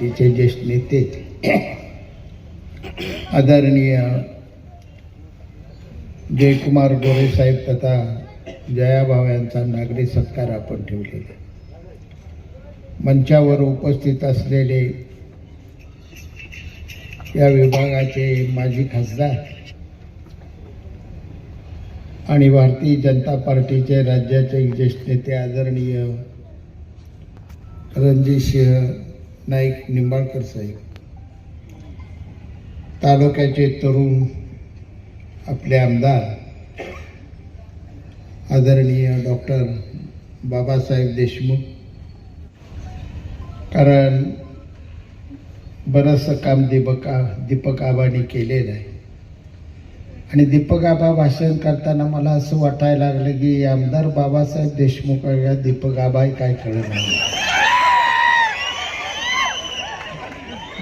तिचे ज्येष्ठ नेते आदरणीय जयकुमार गोरे साहेब तथा जयाभाव यांचा नागरी सत्कार आपण ठेवलेला मंचावर उपस्थित असलेले या विभागाचे माजी खासदार आणि भारतीय जनता पार्टीचे राज्याचे ज्येष्ठ नेते आदरणीय रणजितसिंह नाईक निंबाळकर साहेब. तालुक्याचे तरुण आपले आमदार आदरणीय डॉक्टर बाबासाहेब देशमुख. कारण बरंचसं काम दीपका दीपक आबांनी केलेलं आहे. आणि दीपक आबा भाषण करताना मला असं वाटायला लागलं की आमदार बाबासाहेब देशमुख दीपक आबा काय कळलं नाही.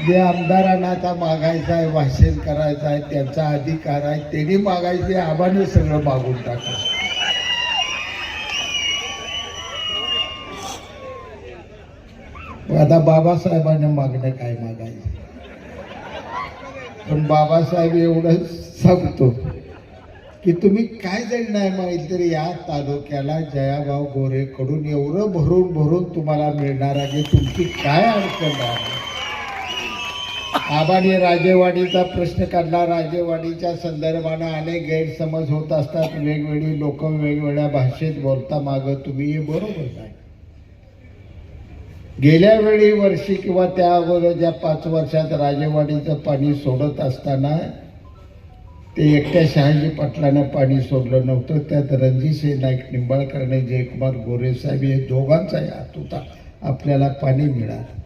जे आमदारांना आता मागायचं आहे भाषण करायचं आहे त्यांचा अधिकार आहे त्यांनी मागायचे आबाने सगळं मागून टाकलं. आता बाबासाहेबांना मागणं काय मागायचं? पण बाबासाहेब एवढं सांगतो की तुम्ही काय जरी नाही माहिती तरी या तालुक्याला जयाभाऊ गोरेकडून एवढं भरून भरून तुम्हाला मिळणार आहे तुमची काय अडचण आहे? आबाने राजेवाडीचा प्रश्न काढला. राजेवाडीच्या संदर्भानं अनेक गैरसमज होत असतात. वेगवेगळी लोक वेगवेगळ्या भाषेत बोलता मागं तुम्ही हे बरोबर आहे गेल्या वेळी वर्षी किंवा त्या अगोदर ज्या पाच वर्षात राजेवाडीचं पाणी सोडत असताना ते एकट्या शहाजी पाटलानं पाणी सोडलं नव्हतं. त्यात रणजितसिंह नाईक निंबाळकरने जयकुमार गोरे साहेब हे दोघांचाही हात होता. आपल्याला पाणी मिळालं.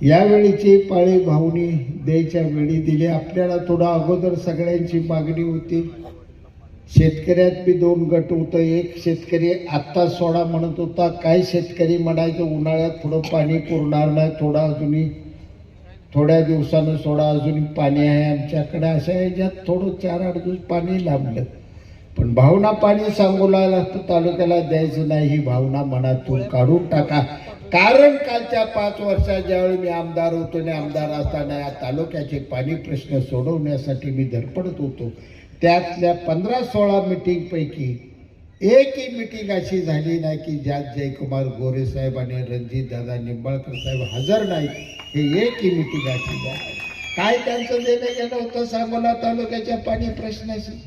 यावेळीची पाळी भावनी द्यायच्या वेळी दिली. आपल्याला थोडं अगोदर सगळ्यांची मागणी होती. शेतकऱ्यात बी दोन गट होतं. एक शेतकरी आत्ता सोडा म्हणत होता. काही शेतकरी म्हणायचं उन्हाळ्यात थोडं पाणी पुरणार नाही. थोडा अजूनही थोड्या दिवसानं सोडा. अजूनही पाणी आहे आमच्याकडे. अशा ह्याच्यात थोडं चार आठ दिवस पाणी लांबलं. पण भावना पाणी सांगू लागला तर तालुक्याला द्यायचं नाही. ही भावना मनातून काढून टाका. कारण कालच्या पाच वर्षात ज्यावेळी मी आमदार होतो आणि आमदार असताना या तालुक्याचे पाणी प्रश्न सोडवण्यासाठी मी धडपडत होतो. त्यातल्या पंधरा सोळा मिटिंगपैकी एकही मिटिंग अशी झाली नाही की ज्यात जयकुमार गोरे साहेब आणि रणजित दादा निंबाळकर साहेब हजर नाहीत. हे एकही मिटिंग अशी झाली काय त्यांचं देणं गेलं होतं सांगोला तालुक्याच्या पाणी प्रश्नाशी?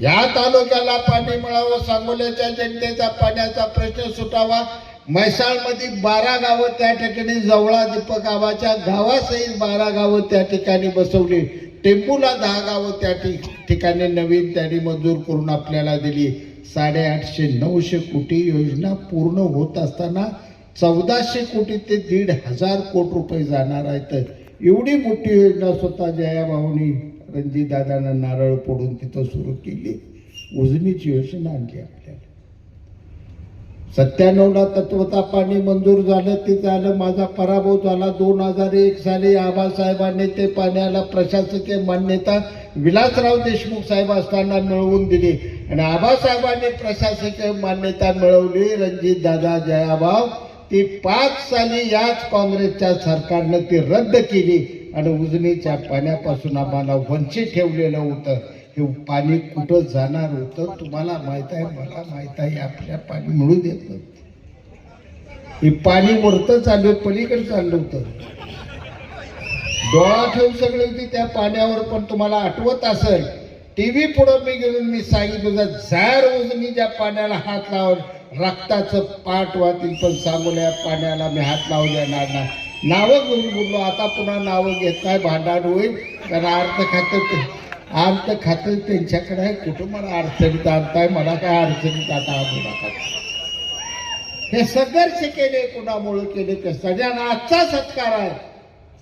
या तालुक्याला पाणी मिळावं सांगोल्याच्या जनतेचा पाण्याचा प्रश्न सुटावा म्हैसाळमध्ये बारा गावं त्या ठिकाणी जवळा दीपक गावाच्या गावासहित बारा गावं त्या ठिकाणी बसवली. टेंबूला दहा गावं त्या ठिक- ठिकाणी नवीन त्यांनी मंजूर करून आपल्याला दिली. साडेआठशे नऊशे कोटी योजना पूर्ण होत असताना चौदाशे कोटी ते दीड हजार कोटी रुपये जाणार आहेत. एवढी मोठी योजना स्वतः जयाभाऊनी रणजितदादांना नारळ पडून तिथं सुरू केली. उजनीची योजना आणली आपल्याला. सत्त्याण्णवला तत्वता पाणी मंजूर झालं ते झालं माझा पराभव झाला. दोन हजार एक साली आबासाहेबांनी ते पाण्याला प्रशासकीय मान्यता विलासराव देशमुख साहेब असताना मिळवून दिली. आणि आबासाहेबांनी प्रशासकीय मान्यता मिळवली. रणजित दादा जयाभाव ती पाच साली याच काँग्रेसच्या सरकारनं ती रद्द केली. आणि उजनीच्या पाण्यापासून आम्हाला वंचित ठेवलेलं होतं. हे पाणी कुठं जाणार होतं तुम्हाला माहीत आहे? मला माहीत आहे आपल्या पाणी मिळू देत नव्हतं. हे पाणी वरतं चाललं पलीकडे चाललं होतं. डोळा ठेवून सगळी होती त्या पाण्यावर पण तुम्हाला आठवत असेल. टीव्ही पुढं मी घेऊन मी सांगितलं होतं मी त्या पाण्याला हात लावून रक्ताचं पाठ वाहतील पण सांगोल्या पाण्याला मी हात लावू देणार नाही. नावं घेऊन बोललो आता पुन्हा नावं घेत नाही भांडण होईल. कारण अर्थ खातं अर्थ खातं त्यांच्याकडे आहे. कुठं मला अडचणीत आणताय मला काय अडचणीत आता आणू नका. हे संघर्ष केले कुणामुळे केले ते सगळ्यांना आजचा सत्कार आहे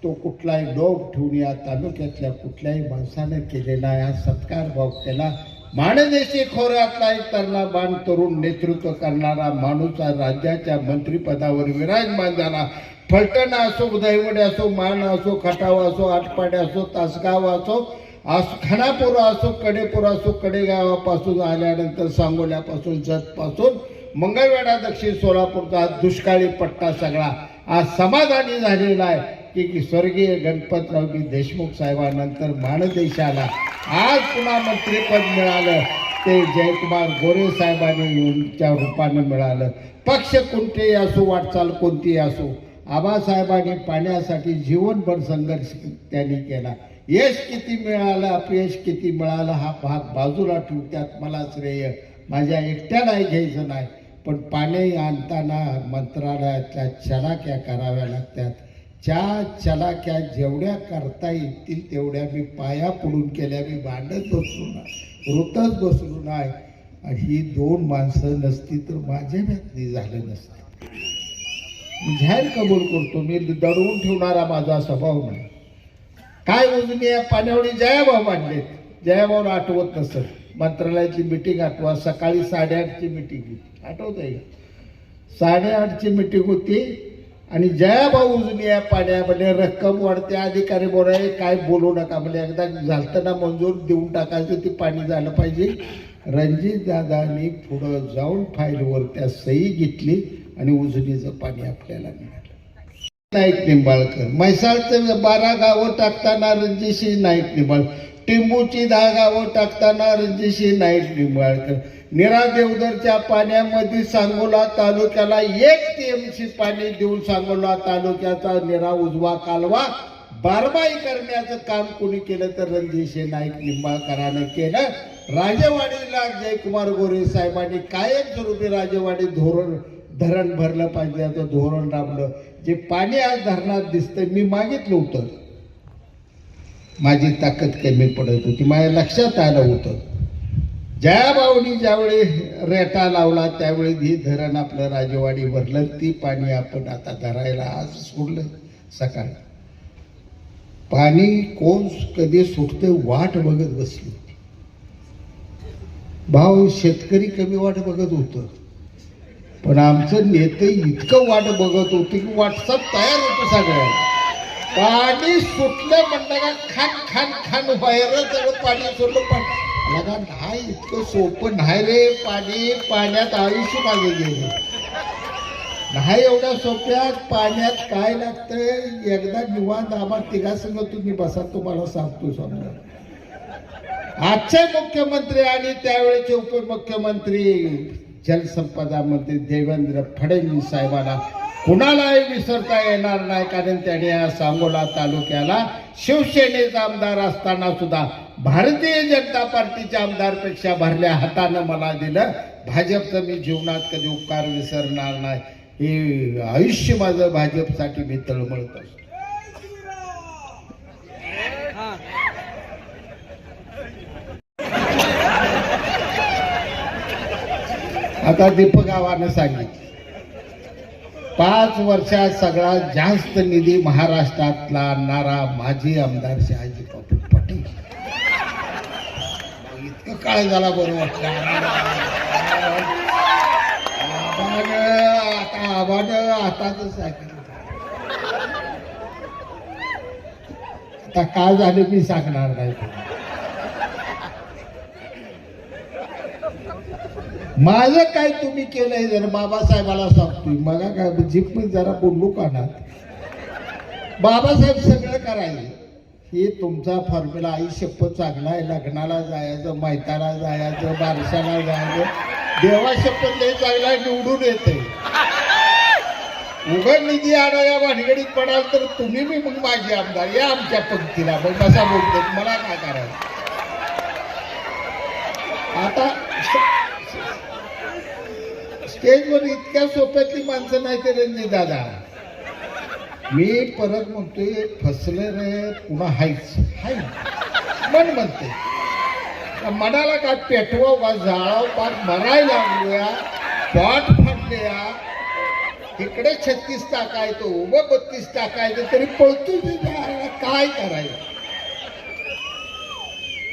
तो कुठलाही डोब ठेवून या तालुक्यातल्या कुठल्याही माणसाने केलेला या हा सत्कार भाव केला माणदेशी खोऱ्यातला एक तरणा बाण तरुण नेतृत्व करणारा माणूस राज्याच्या मंत्रिपदावर विराजमान झाला. फलटण असो उदयवडे असो मान असो खटाव असो आटपाडे असो तासगाव असो असो खानापूर असो कडेपूर असो कडेगावापासून आल्यानंतर सांगोल्यापासून जतपासून मंगळवेढा दक्षिण सोलापूरचा दुष्काळी पट्टा सगळा आज समाधानी झालेला आहे. की की स्वर्गीय गणपतरावजी देशमुख साहेबांनंतर माणदेशाला आज पुन्हा मंत्रिपद मिळालं. ते जयकुमार गोरे साहेबांच्या रूपानं मिळालं. पक्ष कोणतेही असो वाटचाल कोणतीही असो आबासाहेबांनी पाण्यासाठी जीवनभर संघर्ष त्यांनी केला. यश किती मिळालं अपयश किती मिळालं हा भाग बाजूला ठेवू त्यात मला श्रेय. माझ्या एकट्यालाही घ्यायचं नाही. पण पाणी आणताना मंत्रालयातल्या चलाक्या कराव्या लागतात. ज्या चलाक्या जेवढ्या करता येतील तेवढ्या मी पाया पडून केल्या मी भांडत बसलो नाही वृतच बसलो नाही. ही दोन माणसं नसती तर माझ्या व्यक्ती झालं नसतं. जाहीर कबूल करतो. मी दडवून ठेवणारा माझा स्वभाव नाही काय उजनी या पाण्यावडी जयाभाऊ मांडले जयाभाऊला आठवत नसत मंत्रालयाची मिटिंग आठवा सकाळी साडेआठची मिटिंग होती. आठवत आहे साडेआठची मिटिंग होती आणि जयाभाऊ उजनी या पाण्यामध्ये रक्कम वाढते. अधिकारी बोलाय काय बोलू नका म्हणजे एकदा झालतं ना मंजूर देऊन टाकायचं ते पाणी झालं पाहिजे. रणजित दादानी पुढं जाऊन फाईलवर त्या सही घेतली आणि उजनीचं पाणी आपल्याला मिळालं. नाईक निंबाळकर. म्हैसाळचं बारा गावं टाकताना रणजितसिंह नाईक निंबाळ. टिंबूची दहा गावं टाकताना रणजितसिंह नाईक निंबाळकर. निरा देवदरच्या पाण्यामध्ये सांगोला तालुक्याला एक टीएमसी पाणी देऊन सांगोला तालुक्याचा निरा उजवा कालवा बारमाई करण्याचं काम कोणी केलं तर रणजितसिंह नाईक निंबाळकरानं केलं. राजेवाडीला जयकुमार गोरे साहेबांनी कायमस्वरूपी राजेवाडी धोरण धरण भरलं पाहिजे. धोरण राबलं. जे पाणी आज धरणात दिसतंय मी मागितलं होतं. माझी ताकद कमी पडत होती माझ्या लक्षात आलं होतं. ज्या जयाबाऊनी ज्यावेळी रेटा लावला त्यावेळी हे धरण आपलं राजेवाडी भरलं ती पाणी आपण आता धरायला आज सोडलं सकाळी. पाणी कोण कधी सुटतं वाट बघत बसली. भाऊ शेतकरी कमी वाट बघत होतं. पण आमचं नेते इतकं वाट बघत होते की व्हॉट्सअप तयार होतं सगळ्या पाणी सुटलं म्हणलं का खान खान खान व्हायला सगळं पाणी सोडलं. पण का नाही इतकं सोपं नाही रे पाणी पाण्यात आयुष्य मागे गेले. नाही एवढ्या सोप्यात पाण्यात काय लागतंय? एकदा निवांत आम्हा तिघा संग तुम्ही बसा तुम्हाला सांगतो समजा. आजचे मुख्यमंत्री आणि त्यावेळेचे उपमुख्यमंत्री. जलसंपदा मंत्री देवेंद्र फडणवीस साहेबांना कुणालाही विसरता येणार नाही कारण त्याने या सांगोला तालुक्याला शिवसेनेचा आमदार असताना सुद्धा भारतीय जनता पार्टीच्या आमदारपेक्षा भरल्या हातानं मला दिलं. भाजपचं मी जीवनात कधी उपकार विसरणार नाही. हे आयुष्य माझं भाजपसाठी मी तळमळत असतो. आता दीपक आव्हानं सांगितलं. पाच वर्षात सगळ्यात जास्त निधी महाराष्ट्रातला आणणारा माजी आमदार शहाजी बापू पाटील. इतकं काळ झाला बरोबर आता आव्हान आताच सांगितलं आता काय झालं मी सांगणार नाही. माझं काय तुम्ही केलंय जर बाबासाहेबाला सांगतोय? मला काय जीप मी जरा बोललो ना? बाबासाहेब सगळं करायचं हे तुमचा फॉर्म्युला आई शपथ चांगला आहे लग्नाला जायचं मैताला जायचं बारशाला जायचं. देवा शपथ लय चांगला निवडून येते. उघड निधी आणा या भानगडीत पडाल तर तुम्ही मी मग माझी आमदार. या आमच्या पंक्तीला मग कसा बोलतो मला काय करायचं? आता स्टेजवर इतक्या सोप्यातली माणसं नाही ते रणजित दादा. मी परत म्हणतोय फसले रे पुन्हा हायच. हाय. मन म्हणते. मनाला काय पेटवा का जाळाव पाठ मरायला लागूया पाठ फाटल्या. इकडे छत्तीस टाकायचं उभं बत्तीस टाकायचं तरी पळतो काय करायचं?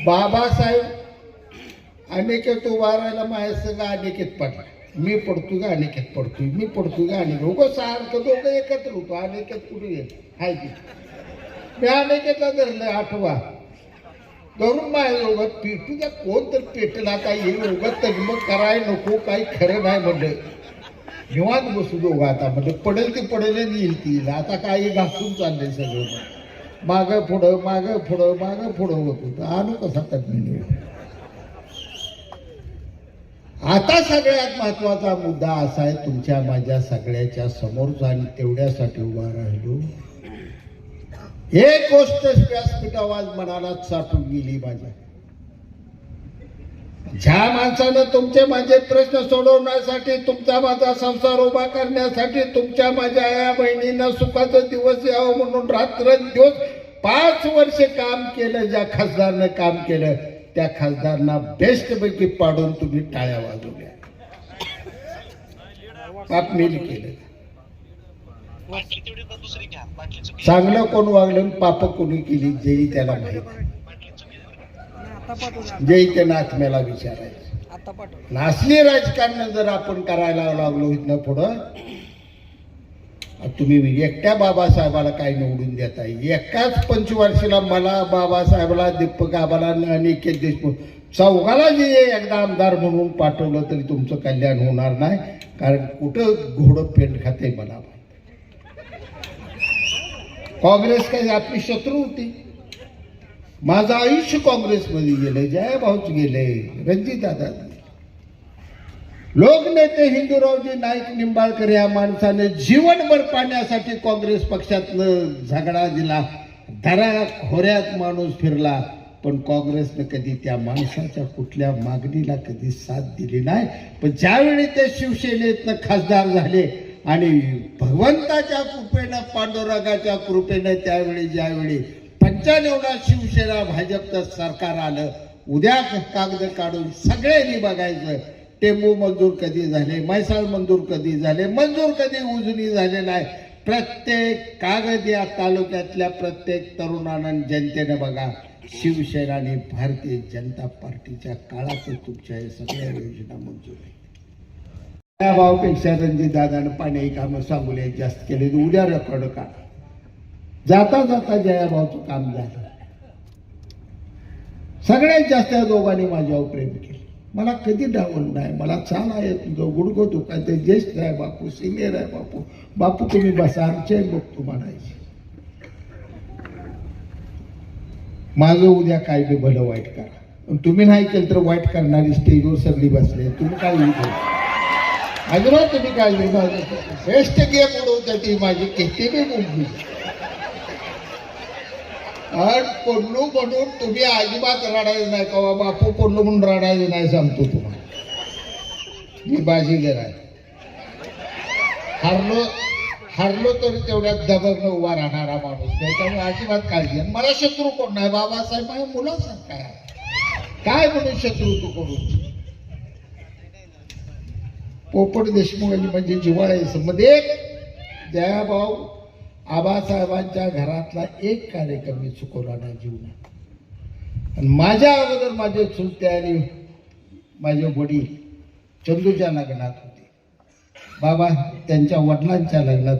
बाबासाहेब अनिकेत उभा वारायला माझ्या सगळं अनेकेत पडला. मी पडतो का? अनिकेत पडतोय. मी पडतो का? अनिकेत? उगं सारखं दोघं एकत्र होतो. अनिकेत कुठे गेल? हाय की. मी अनिकेतला धरलं आठवा. धरून माझ्या उगत पेटू द्या कोण तर पेटला काय हे उगत तगमग कराय नको काही खरं नाही म्हणलं. निवांत बसू दोघं आता. म्हणजे पडेल ते पडेल आणि येईल ती आता काही घासून चाललंय सगळं. मागं पुढं मागं पुढं मागं पुढं होत होतं. आणू कसा तज्ञ आता सगळ्यात महत्त्वाचा मुद्दा असा आहे तुमच्या माझ्या सगळ्याच्या समोरचा आणि तेवढ्यासाठी उभा राहिलो. एक गोष्ट व्यासपीठावाज मनाला साठून गेली माझ्या. ज्या माणसानं तुमचे माझे प्रश्न सोडवण्यासाठी तुमचा माझा संसार उभा करण्यासाठी तुमच्या माझ्या या बहिणींना सुखाचा दिवस यावं म्हणून रात्र दिवस पाच वर्ष काम केलं ज्या खासदारनं काम केलं त्या खासदारांना बेस्ट पैकी पाडून तुम्ही टाळ्या वाजवल्या. पाप मिल केलं. चांगलं कोण वागलं पाप कोणी केली जेही त्याला माहीत जेही त्या आत्म्याला विचारायचं. नासली राजकारण जर आपण करायला लागलो इथनं पुढं तुम्ही एकट्या बाबासाहेबाला काय निवडून देता एकाच पंचवर्षीला मला बाबासाहेबाला दीपक आबाला अनिकेत देशमुख चौघाला जे एकदा आमदार म्हणून पाठवलं तरी तुमचं कल्याण होणार नाही कारण कुठं घोडं पेंट खाते मला काँग्रेस काही आपली शत्रू होती. माझं आयुष्य काँग्रेसमध्ये गेले जयाभाऊच गेले रणजित दादा लोकनेते हिंदूरावजी नाईक निंबाळकर या माणसाने जीवनभर पाण्यासाठी काँग्रेस पक्षातनं झगडा दिला. धरा खोऱ्यात माणूस फिरला. पण काँग्रेसनं कधी त्या माणसाच्या कुठल्या मागणीला कधी साथ दिली नाही. पण ज्यावेळी ते शिवसेनेतनं खासदार झाले आणि भगवंताच्या कृपेनं पांडुरंगाच्या कृपेनं त्यावेळी ज्यावेळी पंच्याण्णवला शिवसेना भाजपचं सरकार आलं उद्या कागद काढून सगळ्यांनी बघायचं टेंबू मंजूर कधी झाले म्हैसाळ मंजूर कधी झाले मंजूर कधी उजनी झाले नाही. प्रत्येक कागद या तालुक्यातल्या प्रत्येक तरुणानं जनतेने जनतेनं बघा शिवसेना आणि भारतीय जनता पार्टीच्या काळात तुमच्या या सगळ्या योजना मंजूर आहेत. त्या भावापेक्षा रणजित दादानं पाणी कामं सांगून जास्त केले उद्या रेकॉर्ड का जाता जाता जयाभाऊचं काम झालं. सगळ्यात जास्त या दोघांनी माझ्यावर प्रेम केलं. मला कधी डावल नाही. मला चाल आहे. तुझं गुडघो दुखायचं. ते ज्येष्ठ आहे बापू सिनियर आहे बापू. बापू तुम्ही बसा. आमचे बघतो म्हणायचे माझं उद्या काय बी भलं वाईट करा. पण तुम्ही नाही केलं तर वाईट करणारी स्टेजवर सगळी बसले तुम्ही काय विचार अजिबात तुम्ही काय विचार बेस्ट गेम ती माझी. किती बी मुलगी आणि पडलो म्हणून तुम्ही अजिबात रडायचं नाही का बापू पडलो म्हणून रडायचं नाही सांगतो तुम्हाला. मी बाजीगर आहे. हारलो हारलो तरी तेवढ्यात दबगनं उभा राहणारा माणूस नाही त्यामुळे अजिबात काळजी मला शत्रू कोण नाही? बाबासाहेब माझ्या मुलासारखा आहे? काय म्हणून शत्रू तू करून पोपट देशमुख म्हणजे जिव्हाळ्याचं मध्ये जयाभाऊ आबासाहेबांच्या घरातला एक कार्यक्रम मी चुकवला नाही जीवनात. आणि माझ्या अगोदर माझे चुलते आणि माझे वडील चंदूच्या लग्नात होते. बाबा त्यांच्या वडिलांच्या लग्नात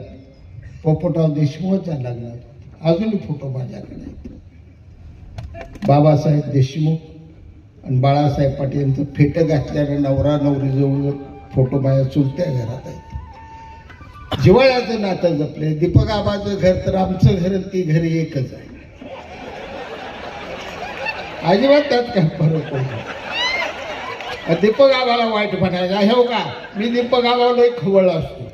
पोपटराव देशमुखच्या लग्नात अजूनही फोटो माझ्याकडे आहेत. बाबासाहेब देशमुख आणि बाळासाहेब पाटील यांचं फेटं घातल्यानं नवरा नवरीजवळ फोटो माझ्या चुलत्या घरात आहेत. जिवाळ्याचं नातं जपले दीपक आबाचं घर तर आमचं घर ती घर एकच आहे. अजिबात त्यात काय फरक पडतो दीपक आबाला वाईट म्हणायचं हे हो का? मी दीपक आबाला एक खवळ असतो.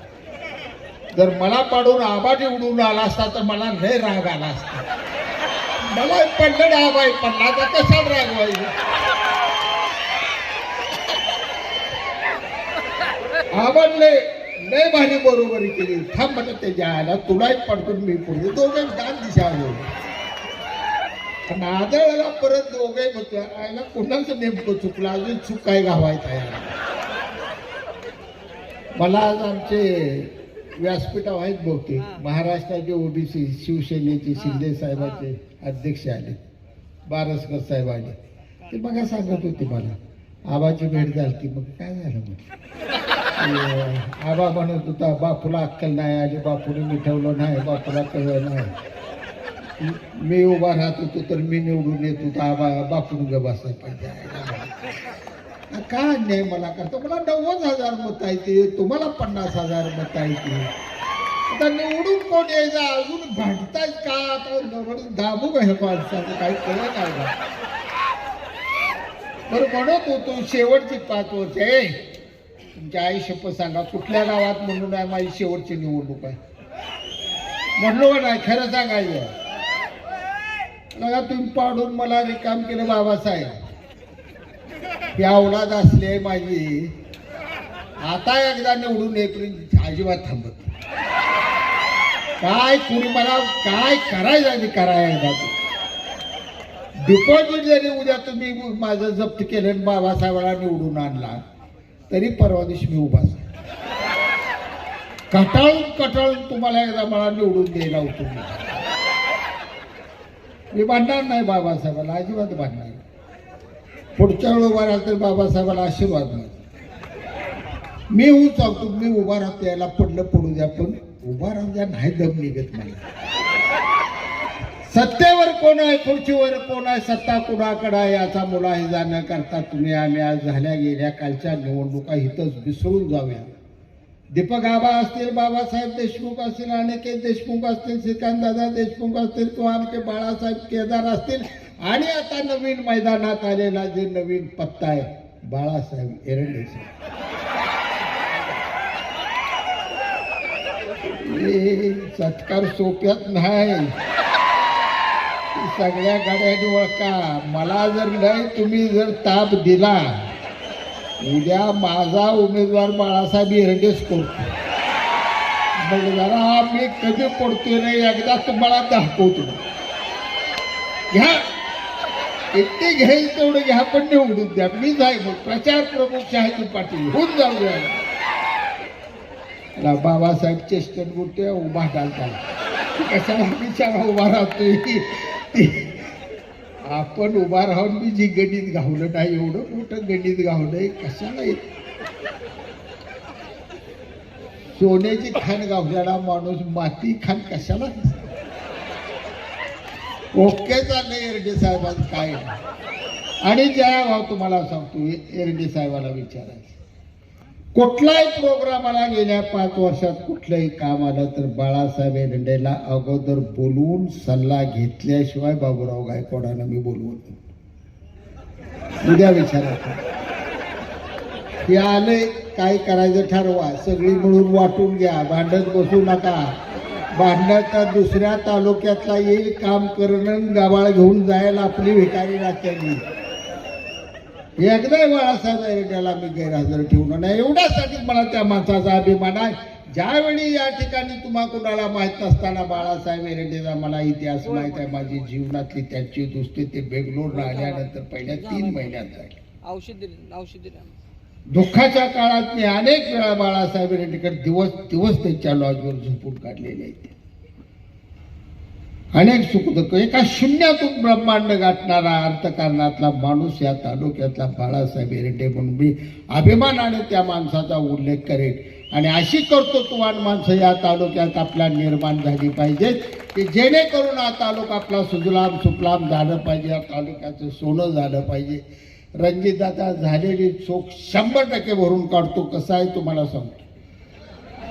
जर मला पाडून आबा निवडून आला असता तर मला लय राग आला असता. मला पडलं आबा पडला तर कसा राग व्हायचा? आवडले लय भारी बरोबरी केली. थांब म्हणत त्याच्या आला तुलाही पडकून मी पुढे. दोघे दान दिशा आलो नादळला परत दोघे होते. आयला कोणाचं नेमकं चुकलं? अजून चूक काय गावायचं आहे. मला आज आमचे व्यासपीठाव आहेत बहुतेक. महाराष्ट्राचे ओबीसी शिवसेनेचे शिंदे साहेबाचे अध्यक्ष आले. बारसकर साहेब आले. ते बघा सांगत होते मला. आबाची भेट झाली ती मग काय झालं मग आबा म्हणत होता बापूला अक्कल नाही आली बापूने मिठवलं नाही बापूला कळलं नाही. मी उभा राहत होतो तर मी निवडून येत होतो आबा बापून ग बसायला पाहिजे का अन्याय मला करतो? मला नव्वद हजार मत आहे ते तुम्हाला पन्नास हजार मत आहे ते. आता निवडून कोण यायचं? अजून भांडताय का? आता दाबू का हे माणसाचं काही कळत नाही. बरं म्हणत होतो शेवटची पाच वर्ष आहे तुमच्या आई शपथ सांगा. कुठल्या गावात म्हणून आहे माझी शेवटची निवडणूक आहे? म्हणलो नाही? खरं सांगायचं बघा तुम्ही पाडून मला रिकाम केलं बाबासाहेब. ही औलाद असली आहे माझी. आता एकदा निवडून येईपर्यंत अजिबात थांबत काय कुणी मला काय करायचं करायला? डिपॉझिट जरी उद्या तुम्ही माझं जप्त केलं आणि बाबासाहेबाला निवडून आणला तरी परवा दिवशी मी उभाच आहे. कटाळून कटाळून तुम्हाला एकदा मला निवडून द्यायला होतो मी भांडणार नाही बाबासाहेबाला अजिबात भांडणार नाही. पुढच्या वेळी उभा राहिला तर बाबासाहेबाला आशीर्वाद नाही मी उचावतो मी उभा राहतो याला पडलं पडू द्या पण उभा राहून द्या नाही दम निघत मला सत्तेवर कोण आहे खुर्चीवर कोण आहे सत्ता कुणाकडे आहे याचा मुलाही जाणं करता तुम्ही आम्ही आज झाल्या गेल्या कालच्या निवडणुका इथंच विसरून जाऊया. दीपक आबा असतील बाबासाहेब देशमुख असतील अनिकेत देशमुख असतील श्रीकांतदादा देशमुख असतील किंवा आमचे बाळासाहेब केदार असतील. आणि आता नवीन मैदानात आलेला जे नवीन पत्ता आहे बाळासाहेब एरंडे सत्कार सोप्यात नाही. सगळ्या गाड्या ओळखा मला जर नाही तुम्ही जर ताप दिला उद्या माझा उमेदवार बाळासाहेब हिरडेच करतो मग जरा मी कधी पडतोय नाही एकदा तुम्हाला दाखवतो. घ्या. एकटे घेईल तेवढं घ्या पण निवडून द्या. मी जाय मग. प्रचार प्रमुख शहाजी पाटील होऊन जाऊ द्या. बाबासाहेब चेष्टन गुटे उभा घालता कशाला विचारा उभा राहतोय? आपण उभा राहून मी जी गणित गावलं नाही एवढं मोठं गणित गावलंय कशाला येत? सोन्याची खाण गावलेला माणूस माती खाण कशाला? ओके चाललंय एरडे साहेबांचं काय? आणि ज्या भाव तुम्हाला सांगतो एरडे साहेबाला विचारायचं. कुठलाही प्रोग्रामाला गेल्या पाच वर्षात कुठलंही काम आलं तर बाळासाहेब एरंडेला अगोदर बोलवून सल्ला घेतल्याशिवाय बाबूराव गायकवाडांना मी बोलवत उद्या विचारायचं हे आले काय करायचं ठरवा. सगळी मिळून वाटून घ्या. भांडत बसू नका. भांडणाचा दुसऱ्या तालुक्यातला येईल काम करणं गावाला घेऊन जायला आपली भिकारी राहत्याली एकदा बाळासाहेब एरंड्याला मी गैरहजर ठेवणार नाही एवढ्यासाठी मला त्या माणसाचा अभिमान आहे. ज्यावेळी या ठिकाणी तुम्हा कुणाला माहीत नसताना बाळासाहेब एरंडेचा मला इतिहास माहीत आहे. माझी जीवनातली त्यांची दुसरी ते बेंगलोरला आल्यानंतर पहिल्या तीन महिन्यात झाली. औषध दुःखाच्या काळात मी अनेक वेळा बाळासाहेब रेड्डीकर दिवस दिवस त्यांच्या लॉजवर झोपून काढलेले आहेत. अनेक सुखदुःख एका शून्यातून ब्रह्मांड गाठणारा अर्थकारणातला माणूस या तालुक्यातला बाळासाहेब एरटे म्हणून मी अभिमानाने त्या माणसाचा उल्लेख करेन. आणि अशी कर्तृत्ववान माणसं या तालुक्यात आपल्या निर्माण झाली पाहिजेत की जेणेकरून हा तालुका आपला सुजलाम सुफलाम झालं पाहिजे या तालुक्याचं सोनं झालं पाहिजे. रणजितदादा झालेली चोख शंभर टक्के भरून काढतो. कसं आहे तुम्हाला सांगतो.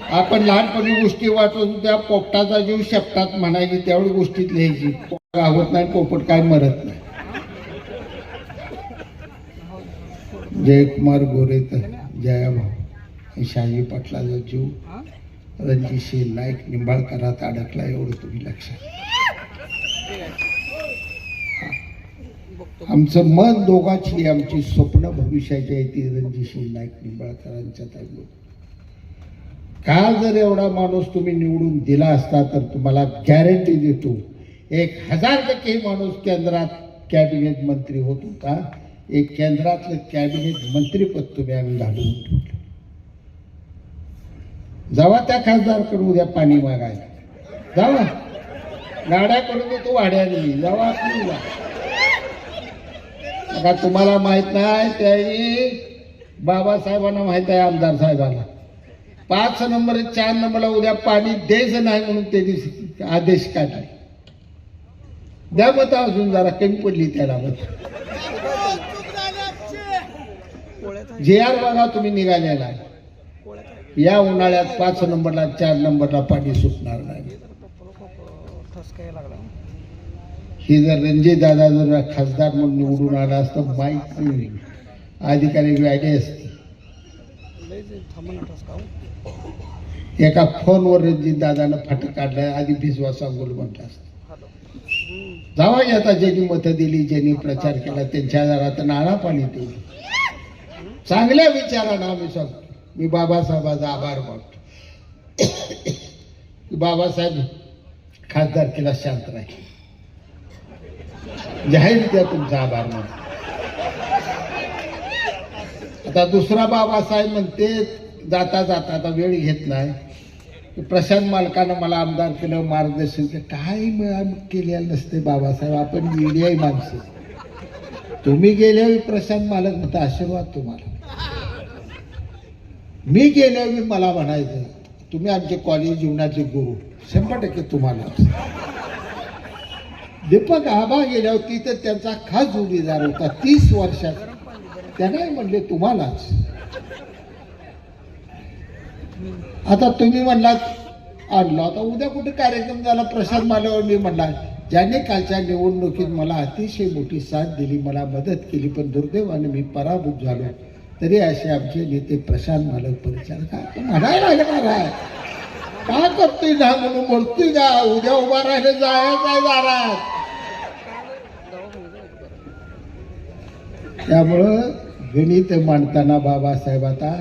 आपण लहानपणी गोष्टी वाचून त्या पोपटाचा जीव शपटात म्हणायची त्यावेळी गोष्टीत लिहायची. पोपट गावत नाही पोपट काय मरत नाही. जयकुमार गोरे तर जयाभाऊ शाही पाटलाचा जीव. हा रणजितसिंह नाईक निंबाळकरात अडकला एवढं तुम्ही लक्षात आमचं मन दोघांची आमची स्वप्न भविष्याची आहे ती रणजितसिंह नाईक निंबाळकरांच्या ताब्यात काल जर एवढा माणूस तुम्ही निवडून दिला असता तर तुम्हाला गॅरंटी देतो. एक हजार टक्के माणूस केंद्रात कॅबिनेट मंत्री होत होता. एक केंद्रातलं कॅबिनेट मंत्रीपद तुम्ही आम्ही घालून ठेवलं. जावा त्या खासदारकडे उद्या पाणी मागायला. जावा. गाड्याकडून तो वाड्याने जावा आपली तुम्हाला माहीत नाही त्याही बाबासाहेबांना माहीत आहे आमदार साहेबांना. पाच नंबर चार नंबरला उद्या पाणी द्यायचं नाही म्हणून त्यांनी आदेश काढले. द्या मत अजून जरा कमी पडली त्याला मत. जे आर बघा तुम्ही निघालेला आहे. या उन्हाळ्यात पाच नंबरला चार नंबरला पाणी सुटणार नाही. हे जर रणजित दादा जर खासदार म्हणून निवडून आला असतं माहिती अधिकारी व्याजे असते एका फोनवर दादानं फाटक काढलाय आधी भिजवा सांगोल म्हटलं असतं. जावा आता ज्यांनी मतं दिली ज्यांनी प्रचार केला त्यांच्या दारात नाणा पाणी दिली. चांगल्या विचारानं आम्ही सांगतो. मी बाबासाहेबाचा आभार मानतो. बाबासाहेब खासदार केला शांत राहील. जाहीर द्या तुमचा आभार मानतो. आता दुसरा बाबासाहेब म्हणते जाता जाता आता वेळ घेतलाय. प्रशांत मालकानं मला आमदार केलं मार्गदर्शन केलं. काही केलेलं नसते बाबासाहेब. आपण मीडियाही माणसं. तुम्ही गेल्यावर प्रशांत मालक म्हणता आशीर्वाद तुम्हाला. मी गेल्यावर मला म्हणायचं तुम्ही आमचे कॉलेज जीवनाचे गुरु. शंभर टक्के तुम्हाला. दीपक आबा गेल्यावर तिथं त्यांचा खास जोडीदार होता. तीस वर्षात त्यांनाही म्हणले तुम्हालाच. आता तुम्ही म्हणलात आणला. आता उद्या कुठे कार्यक्रम झाला? प्रसाद माल्यावर मी म्हणला ज्याने कालच्या निवडणुकीत मला अतिशय मोठी साथ दिली मला मदत केली पण दुर्दैवाने मी पराभूत झालो. तरी असे आमचे नेते प्रशांत मालक परिचार काय म्हणायला लागणार आहे का करतोय ना म्हणून बोलतोय का उद्या उभा राहिले जायचा जाणार त्यामुळं गणित मांडताना बाबासाहेब आता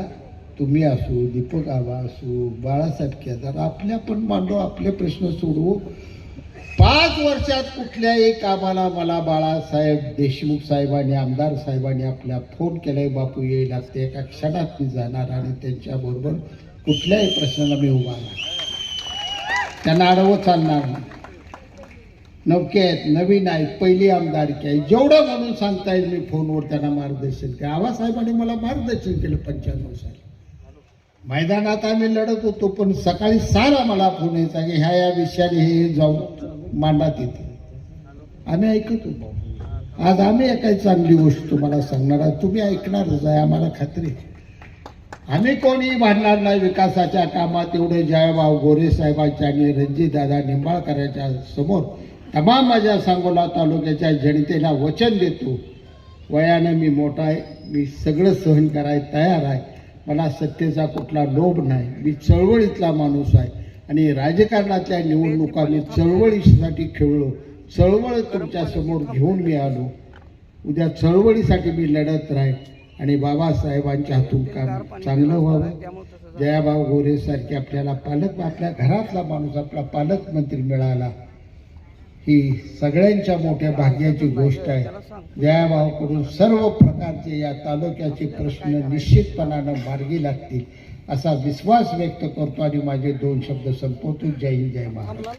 तुम्ही असू दीपक आबा असू बाळासाहेब केदार आपल्या पण मांडू आपले प्रश्न सोडवू. पाच वर्षात कुठल्या एक आम्हाला मला बाळासाहेब देशमुख साहेबांनी आमदार साहेबांनी आपल्या फोन केलाय बापू येईल लागते एका क्षणात मी जाणार आणि त्यांच्याबरोबर कुठल्याही प्रश्नाला मी उभा राहणार त्यांना आडवं चालणार नाही. नवके आहेत नवीन आहेत पहिली आमदारकी आहे. जेवढं म्हणून सांगता येईल मी फोनवर त्यांना मार्गदर्शन केलं. आबासाहेबांनी मला मार्गदर्शन केलं पंच्याण्णव साली. मैदानात आम्ही लढत होतो पण सकाळी सारा मला फोन यायचा की ह्या या विषयाने हे जाऊन मांडा तिथे आम्ही ऐकत होतो. आज आम्ही एकाही चांगली गोष्ट तुम्हाला सांगणार आहे तुम्ही ऐकणारच आहे आम्हाला खात्री आम्ही कोणी भांडणार नाही विकासाच्या कामात एवढे जयभाव गोरे साहेबांच्या आणि रणजितदादा निंबाळकरांच्या समोर तमाम माझ्या सांगोला तालुक्याच्या जनतेला वचन देतो. वयानं मी मोठा आहे मी सगळं सहन करायला तयार आहे. मला सत्तेचा कुठला लोभ नाही. मी चळवळीतला माणूस आहे. आणि राजकारणातल्या निवडणुका मी चळवळीसाठी खेळलो. चळवळ तुमच्यासमोर घेऊन मी आलो. उद्या चळवळीसाठी मी लढत राहील आणि बाबासाहेबांच्या हातून काम चांगलं व्हावं. जयाबाब गोरेसारखे आपल्याला पालक आपल्या घरातला माणूस आपला पालकमंत्री मिळाला. ही सगळ्यांच्या मोठ्या भाग्याची गोष्ट आहे. दयाभावाकडून सर्व प्रकारचे या तालुक्याचे प्रश्न निश्चितपणानं मार्गी लागतील असा विश्वास व्यक्त करतो आणि माझे दोन शब्द संपवतो. जय हिंद जय महाराज